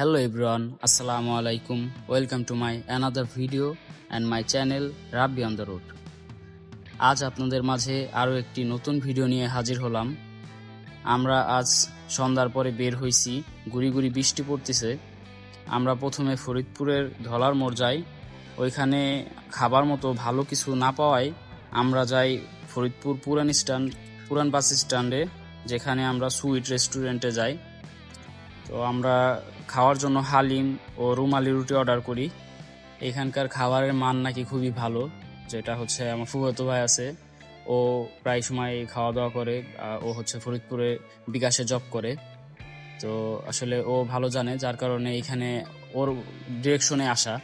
Hello everyone, আসসালামু আলাইকুম welcome to my another video and my channel Rabbi on the Road. আজ আপনাদের মাঝে আরও একটি নতুন ভিডিও নিয়ে হাজির হলাম। আমরা আজ সন্ধ্যার পরে বের হয়েছি গুড়ি গুড়ি বৃষ্টি পড়তেছে। আমরা প্রথমে ফরিদপুরের ধলার মোড় যাই ওইখানে খাবার মতো ভালো কিছু না পাওয়ায় আমরা যাই ফরিদপুর পুরান স্ট্যান্ড পুরান বাস স্ট্যান্ডে যেখানে আমরা সুইট রেস্টুরেন্টে যাই। তো আমরা খাওয়ার জন্য হালিম ও রুমালি রুটি অর্ডার করি। এখানকার খাবারের মান নাকি খুবই ভালো, যেটা হচ্ছে আমার ফুফাতো ভাই আছে। ও প্রায় সময় খাওয়া দাওয়া করে ও হচ্ছে ফরিদপুরে বিকাশে জব করে। তো আসলে ও ভালো জানে, যার কারণে এখানে ওর ডিরেকশনে আসা।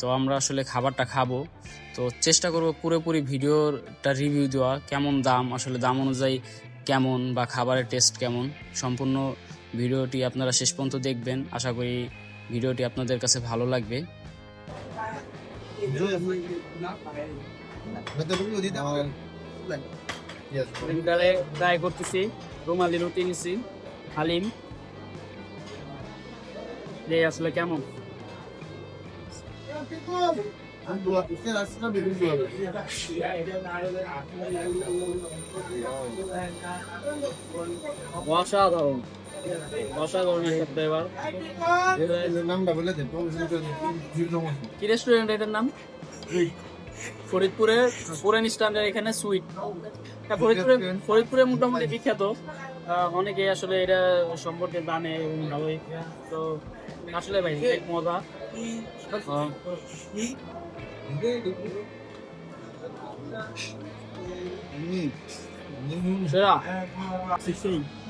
তো আমরা আসলে খাবারটা খাব। তো চেষ্টা করব পুরোপুরি ভিডিওটা রিভিউ দেওয়া, কেমন দাম, আসলে দাম অনুযায়ী কেমন বা খাবারের টেস্ট কেমন, সম্পূর্ণ ভিডিওটি আপনারা শেষ পর্যন্ত দেখবেন। আশা করি ভিডিওটি আপনাদের কাছে ভালো লাগবে। করতেছি। রুমালি আসলে কেমন? অসাধারণ। অসাধারণ একটা ফ্লেভার নামটা বলে দে কি রেস্টুরেন্ট এটার নাম? ফরিদপুরে পুরান স্ট্যান্ডের এখানে সুইট ফরিদপুরে ফরিদপুরে মোটামুটি বিখ্যাত। অনেকে আসলে এটা সম্পর্কে জানে এবং ভালোই। তো আসলে ভাই মজা। আহ, সেরা।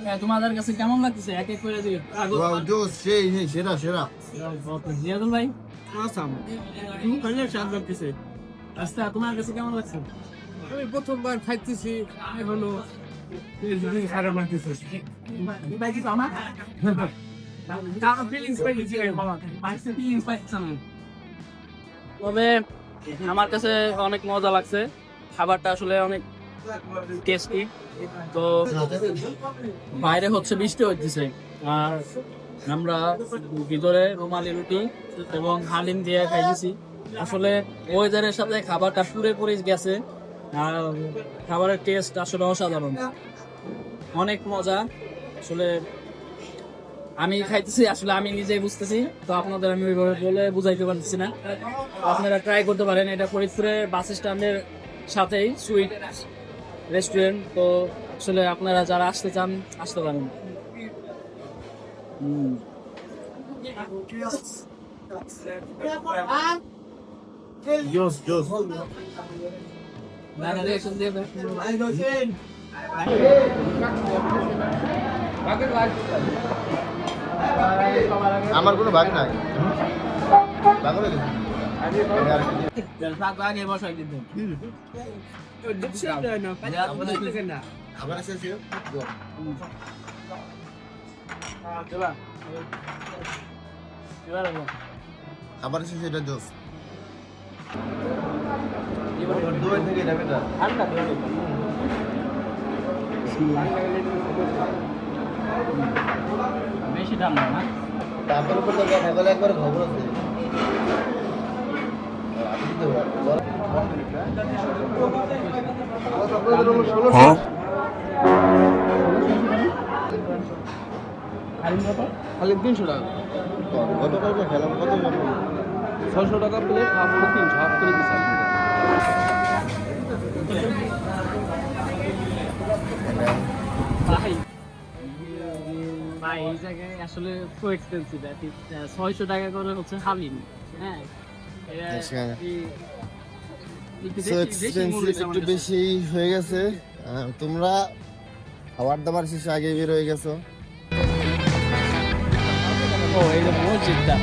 হ্যাঁ, তোমাদের কাছে কেমন লাগতেছে? এক এক করে দিও। জোস সেই সেই সেরা সেরা। জিয়াদুল ভাই? আসাম তুমি খাইলে স্বাদ লাগতেছে। আচ্ছা তোমার কাছে কেমন লাগছে? আমি প্রথমবার খাইতেছি এখনও খারাপ লাগতেছে। ভাই কি তবে আমার কাছে অনেক মজা লাগছে। খাবারটা আসলে অনেক তো বাইরে হচ্ছে বৃষ্টি হচ্ছে আর আমরা ভিতরে রুমালি রুটি এবং হালিম দিয়ে খাইছি আসলে ওয়েদারের সাথে খাবারটা পুরে পরে গেছে। আর খাবারের টেস্ট আসলে অসাধারণ। অনেক মজা। আসলে আমি খাইতেছি, আসলে আমি নিজেই বুঝতেছি। তো আপনাদের আমি ওইভাবে বলে বুঝাইতে পারতেছি না। আপনারা ট্রাই করতে পারেন, এটা ফরিদপুরে বাস স্ট্যান্ডের সাথেই সুইট রেস্টুরেন্ট তো আসলে আপনারা যারা আসতে চান আসতে পারেন। আমার কোনো ভাগ নাই। ভাগ হয়ে গেছে থাক, আগে বসাই দিতেন। আবার এসে ছিল চলা। এবার বলো। আবার এসে সেটা জোস ঠান্ডা বেশি দাম না না তারপর থেকে একবার খবর আছে খালি তিনশো টাকা। গতকালকে খেলাম কত ছয়শো টাকা প্লেট হাফ করে তিনশো হাফ করে দিচ্ছে ভাই ভাই এই জায়গায় আসলে খুব এক্সপেন্সিভ ছয়শো টাকা করে হচ্ছে হালিম হ্যাঁ সো। এক্সপেন্সিভ একটু বেশি হয়ে গেছে। তোমরা খাবার দাবার শেষে আগে বের হয়ে গেছো। ও এই মসজিদটা।